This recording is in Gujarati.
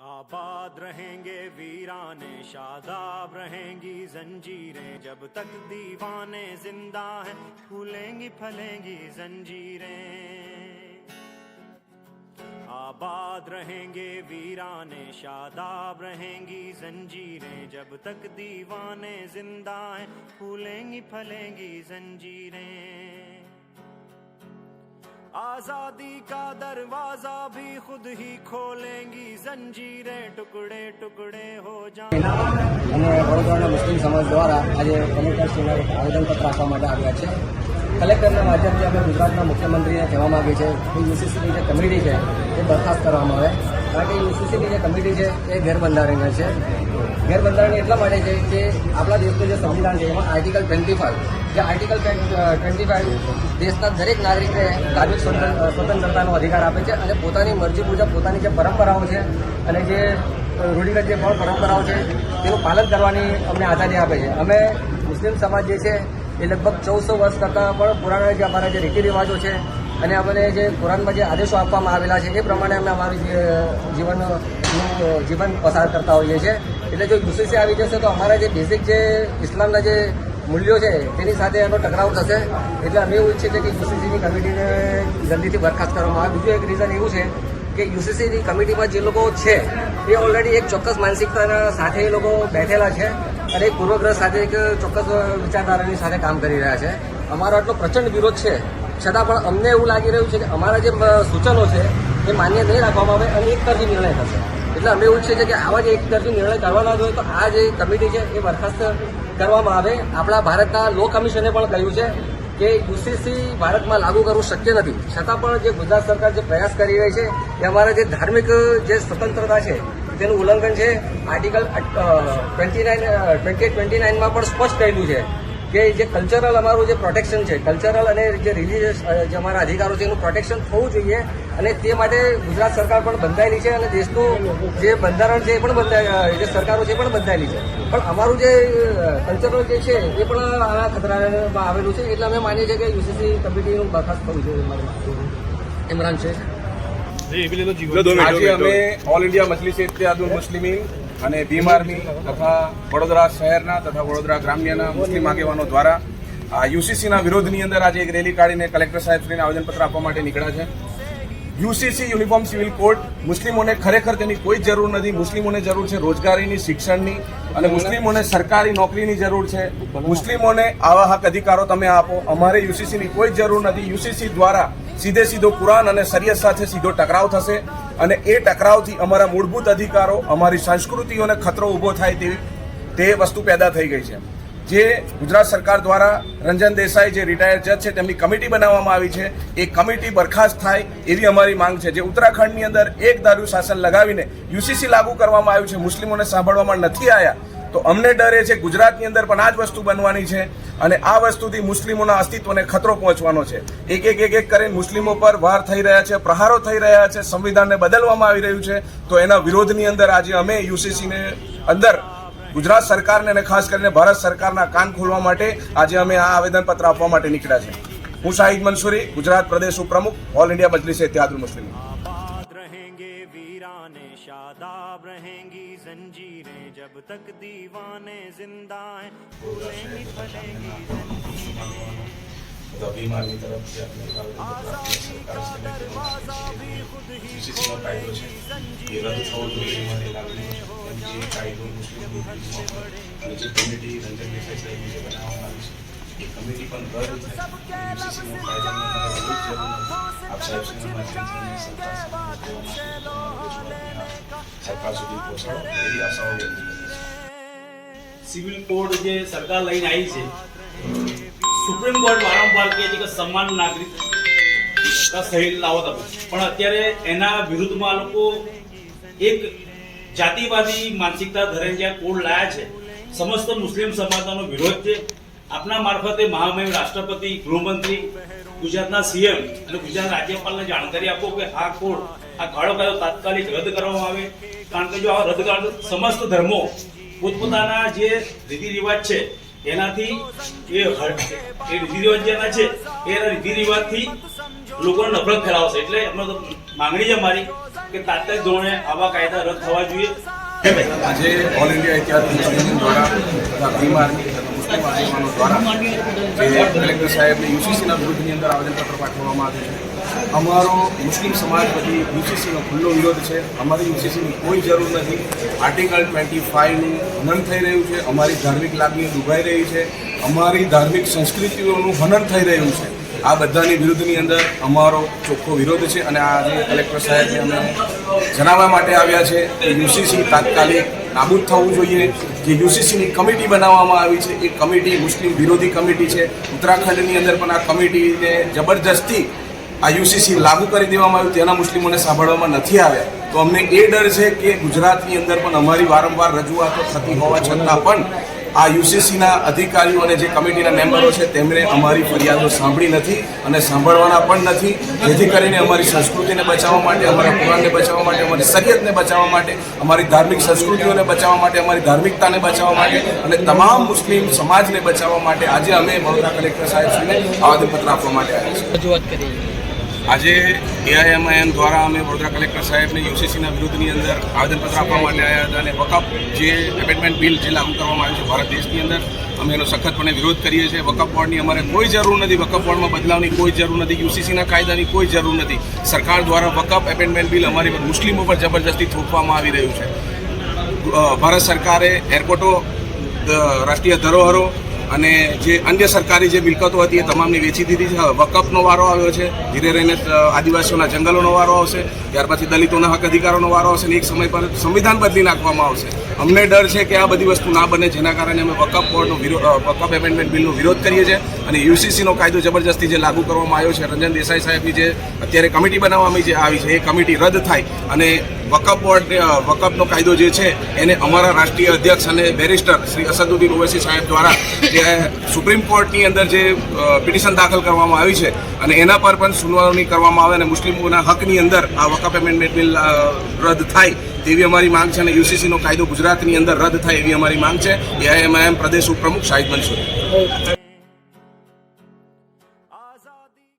आबाद रहेंगे वीराने, शादाब रहेंगी जंजीरें। जब तक दीवाने ज़िंदा हैं, फूलेंगी, फलेंगी जंजीरें। आबाद रहेंगे वीराने, शादाब रहेंगी जंजीरें। जब तक दीवाने ज़िंदा हैं, फूलेंगी, फलेंगी जंजीरें। आजादी का दरवाजा भी खुद ही खोलेंगी जंजीरें टुकड़े टुकड़े हो जाएं અને વડોદરાના મુસ્લિમ સમાજ દ્વારા આજે કલેક્ટરશ્રીને આવેદનપત્ર આપવા માટે આવ્યા છે કલેક્ટરના માધ્યમથી અમે ગુજરાતના મુખ્યમંત્રીને કહેવા માગીએ છીએ કે યુસીસીની જે કમિટી છે એ બરખાસ્ત કરવામાં આવે. કારણ કે યુસીસીની જે કમિટી છે એ ગેરબંધારણીય છે. ગેરબંધારણીય એટલા માટે છે કે આપણા દેશનું જે સંવિધાન છે એમાં આર્ટિકલ ટ્વેન્ટી ફાઇવ જે આર્ટિકલ ટ્વેન્ટી ફાઇવ દેશના દરેક નાગરિકને ધાર્મિક સ્વતંત્ર- સ્વતંત્રતાનો અધિકાર આપે છે અને પોતાની મરજી મુજબ પોતાની જે પરંપરાઓ છે અને જે રૂઢિગત જે પણ પરંપરાઓ છે તેનું પાલન કરવાની અમને આઝાદી આપે છે. અમે મુસ્લિમ સમાજ જે છે એ લગભગ ચૌદસો વર્ષ કરતાં પણ પુરાણા જે અમારા જે રીતિ રિવાજો છે અને અમને જે કુરાનમાં જે આદેશો આપવામાં આવેલા છે, એ પ્રમાણે અમે અમારું જે જીવનનું જીવન પસાર કરતા હોઈએ છીએ. એટલે જો યુસીસી આવી જશે તો અમારા જે બેઝિક જે ઇસ્લામના જે મૂલ્યો છે, તેની સાથે એનો ટકરાવ થશે. એટલે અમે એવું ઈચ્છીએ છીએ કે યુસીસીની કમિટીને જલ્દીથી બરખાસ્ત કરવામાં આવે. બીજું એક રીઝન એવું છે કે યુસીસીની કમિટીમાં જે લોકો છે, એ ઓલરેડી એક ચોક્કસ માનસિકતાના સાથે એ લોકો બેઠેલા છે. અને એક પૂર્વગ્રહ સાથે એક ચોક્કસ વિચારધારાની સાથે કામ કરી રહ્યા છે. અમારો આટલો પ્રચંડ વિરોધ છે. છતાં પણ અમને એવું લાગી રહ્યું છે કે અમારા જે સૂચનો છે એ માન્ય નહીં રાખવામાં આવે અને એક તરફી નિર્ણય થશે. એટલે અમે એવું છે કે આવા જે એક તરફી નિર્ણય કરવાના જોઈએ તો આ જે કમિટી છે એ બરખાસ્ત કરવામાં આવે. આપણા ભારતના લો કમિશને પણ કહ્યું છે કે યુસીસી ભારતમાં લાગુ કરવું શક્ય નથી. છતાં પણ જે ગુજરાત સરકાર જે પ્રયાસ કરી રહી છે એ અમારા જે ધાર્મિક, જે સ્વતંત્રતા છે તેનું ઉલ્લંઘન છે. Article twenty nine twenty twenty નાઇનમાં પણ સ્પષ્ટ કહેલું છે કે જે કલ્ચરલ અમારું જે પ્રોટેક્શન છે કલ્ચરલ અને જે રિલીజిયસ જે અમારા અધિકારો છે, એનું પ્રોટેક્શન થવું જોઈએ અને તે માટે ગુજરાત સરકાર પણ બંધાયેલી છે અને દેશનું જે બંધારણ છે એ પણ બંધાય જે સરકારો છે એ પણ બંધાયેલી છે. પણ અમારું જે કલ્ચરલ જે છે એ પણ આ ખતરામાં આવેલું છે. એટલે અમે માનીએ છીએ કે યુસીસી કમિટીનું બરખાસ્ત થવું જોઈએ ઇમરાન શેખ આજે અમે ઓલ ઇન્ડિયા મજલિસ ઇત્યાદુલ મુસ્લિમીન અને ભીમ આર્મી તથા વડોદરા શહેરના તથા વડોદરા ગ્રામ્યના મુસ્લિમ આગેવાનો દ્વારા આ યુસીસીના વિરોધની અંદર આજે એક રેલી કાઢીને કલેક્ટર સાહેબશ્રીને આવેદનપત્ર આપવા માટે નીકળ્યા છે. યુસીસી યુનિફોર્મ સિવિલ કોડ મુસ્લિમોને ખરેખર તેની કોઈ જરૂર નથી. મુસ્લિમોને જરૂર છે રોજગારીની શિક્ષણની અને મુસ્લિમોને સરકારી નોકરીની જરૂર છે. મુસ્લિમોને આવા હક અધિકારો તમે આપો. અમારે યુસીસીની કોઈ જરૂર નથી. યુસીસી દ્વારા સીધે સીધો કુરાન અને શરિયત સાથે સીધો ટકરાવ થશે અને એ ટકરાવથી અમારા મૂળભૂત અધિકારો, અમારી સંસ્કૃતિઓને ખતરો ઊભો થાય તેવી તે વસ્તુ પેદા થઈ ગઈ છે. જે ગુજરાત સરકાર દ્વારા રંજન દેસાઈ જે રિટાયર્ડ જજ છે, તેમની કમિટી બનાવવામાં આવી છે. એ કમિટી બરખાસ્ત થાય એવી અમારી માંગ છે. જે ઉત્તરાખંડની અંદર એક દારૂ શાસન લગાવીને યુસીસી લાગુ કરવામાં આવ્યું છે. મુસ્લિમોને સાંભળવામાં નથી આવ્યા તો અમને ડરે છે ગુજરાતની અંદર પણ આ જ વસ્તુ બનવાની છે અને આ વસ્તુથી મુસ્લિમોના અસ્તિત્વને ખતરો પહોંચવાનો છે. એક એક એક એક કરીને મુસ્લિમો પર વાર થઈ રહ્યા છે, પ્રહારો થઈ રહ્યા છે, સંવિધાનને બદલવામાં આવી રહ્યું છે. તો એના વિરોધની અંદર આજે અમે યુસીસીને અંદર ગુજરાત સરકારને અને ખાસ કરીને ભારત સરકારના કાન ખોલવા માટે આજે અમે આ આવેદનપત્ર આપવા માટે નીકળ્યા છે. હું શાહિદ મંસૂરી, ગુજરાત પ્રદેશ ઉપપ્રમુખ, ઓલ ઇન્ડિયા મજલિસ એતિહાદુલ મુસ્લિમ वीराने शादाब रहेंगी जंजीरें जब तक दीवाने जिंदा हैं फूलेंगी फलेंगी आजादी का दरवाजा भी खुद ही खोलेंगी जंजीरें टुकड़े हो जाएं सबके लफ्ज जाएं हाथों से कलम સાહેબ સરકાર સુધી પહોંચાડો એવી આશાઓ અત્યારે એના વિરુદ્ધમાં લોકો એક જાતિવાદી માનસિકતા ધરે જ્યાં કોડ લાયા છે. સમસ્ત મુસ્લિમ સમાજનો વિરોધ છે. આપના મારફતે મહામહિમ રાષ્ટ્રપતિ, ગૃહમંત્રી ગુજરાતના સીએમ અને ગુજરાત રાજ્યપાલને જાણકારી આપો કે આ કોડ આ કાળો કાયો તાત્કાલિક રદ કરવામાં આવે? કારણ કે જો આ રદ કાળ સમસ્ત ધર્મો પોતપોતાના જે રીતિ રિવાજ છે, એનાથી એ એ રીતિ રિવાજ જેના છે એ રીતિ રિવાજથી લોકોને નફરત ફેલાવશે. એટલે એમનો માંગણી છે મારી કે તાત્કાલિક ધોરણે આવા કાયદા રદ થવા જોઈએ. આજે ઓલ ઇન્ડિયા ઇતિહાસ દ્વારા આગેવાનો દ્વારા જે કલેક્ટર સાહેબને યુસીસીના વિરુદ્ધની અંદર આવેદનપત્ર પાઠવવામાં આવ્યું છે. અમારો મુસ્લિમ સમાજ પછી યુસીસીનો ખુલ્લો વિરોધ છે. અમારી યુસીસીની કોઈ જરૂર નથી. આર્ટિકલ ટ્વેન્ટી ફાઇવનું હનન થઈ રહ્યું છે. અમારી ધાર્મિક લાગણીઓ દુભાઈ રહી છે. અમારી ધાર્મિક સંસ્કૃતિઓનું હનન થઈ રહ્યું છે. આ બધાની વિરુદ્ધની અંદર અમારો ચોખ્ખો વિરોધ છે અને આજે કલેક્ટર સાહેબને અમે જણાવવા માટે આવ્યા છે કે યુસીસી તાત્કાલિક નાબૂદ થવું જોઈએ. જે યુસીસીની કમિટી બનાવવામાં આવી છે, એ કમિટી મુસ્લિમ વિરોધી કમિટી છે. ઉત્તરાખંડની અંદર પણ આ કમિટીને જબરજસ્તી આ યુસીસી લાગુ કરી દેવામાં આવ્યું. તેના મુસ્લિમોને સાંભળવામાં નથી આવ્યા. તો અમને એ ડર છે કે ગુજરાતની અંદર પણ અમારી વારંવાર રજૂઆતો થતી હોવા છતાં પણ આ યુસીસીના અધિકારીઓ અને જે કમિટીના મેમ્બરો છે, તેમણે અમારી ફરિયાદો સાંભળી નથી અને સાંભળવાના પણ નથી. જેથી કરીને અમારી સંસ્કૃતિને બચાવવા માટે, અમારા પુરાણને બચાવવા માટે, અમારી શરીયતને બચાવવા માટે, અમારી ધાર્મિક સંસ્કૃતિઓને બચાવવા માટે, અમારી ધાર્મિકતાને બચાવવા માટે અને તમામ મુસ્લિમ સમાજને બચાવવા માટે આજે અમે વડોદરા કલેક્ટર સાહેબશ્રીને આવેદનપત્ર આપવા માટે આવ્યા છીએ. આજે એઆઈએમઆઈએમ દ્વારા અમે વડોદરા કલેક્ટર સાહેબને યુસીસીના વિરુદ્ધની અંદર આવેદનપત્ર આપવા માટે આવ્યા હતા અને વકફ જે એમેન્ડમેન્ટ બિલ જે લાગુ કરવામાં આવ્યું છે ભારત દેશની અંદર, અમે એનો સખતપણે વિરોધ કરીએ છીએ. વકફ બોર્ડની અમારે કોઈ જરૂર નથી. વકફ બોર્ડમાં બદલાવની કોઈ જરૂર નથી. યુસીસીના કાયદાની કોઈ જરૂર નથી. સરકાર દ્વારા વકફ એમેન્ડમેન્ટ બિલ અમારી મુસ્લિમો પર જબરજસ્તી થોપવામાં આવી રહ્યું છે. ભારત સરકારે એરપોર્ટો રાષ્ટ્રીય ધરોહરો અને જે અન્ય સરકારી જે મિલકતો હતી એ તમામની વેચી દીધી છે. વકફનો વારો આવ્યો છે. ધીરે રહીને આદિવાસીઓના જંગલોનો વારો આવશે. ત્યાર પછી દલિતોના હક અધિકારોનો વારો આવશે અને એક સમય પર સંવિધાન બદલી નાખવામાં આવશે. અમને ડર છે કે આ બધી વસ્તુ ના બને, જેના કારણે અમે વકફ બોર્ડનો વિરોધ વકફ એમેન્ડમેન્ટ બિલનો વિરોધ કરીએ છીએ અને યુસીસીનો કાયદો જબરજસ્તી જે લાગુ કરવામાં આવ્યો છે, રંજન દેસાઈ સાહેબની જે અત્યારે કમિટી બનાવવામાં જે આવી છે, એ કમિટી રદ થાય અને વકફ બોર્ડ વકફનો કાયદો જે છે, એને અમારા રાષ્ટ્રીય અધ્યક્ષ અને બેરિસ્ટર શ્રી અસદુદ્દીન ઓવૈસી સાહેબ દ્વારા જે સુપ્રીમ કોર્ટની અંદર જે પિટિશન દાખલ કરવામાં આવી છે અને એના પર પણ સુનાવણી કરવામાં આવે અને મુસ્લિમોના હકની અંદર આ વકફ એમેન્ડમેન્ટ બિલ રદ થાય તેવી અમારી માંગ છે અને યુસીસીનો કાયદો ગુજરાતની અંદર રદ થાય એવી અમારી માંગ છે. એઆઈએમઆઈએમ પ્રદેશ ઉપપ્રમુખ શાહિદ મંસૂરી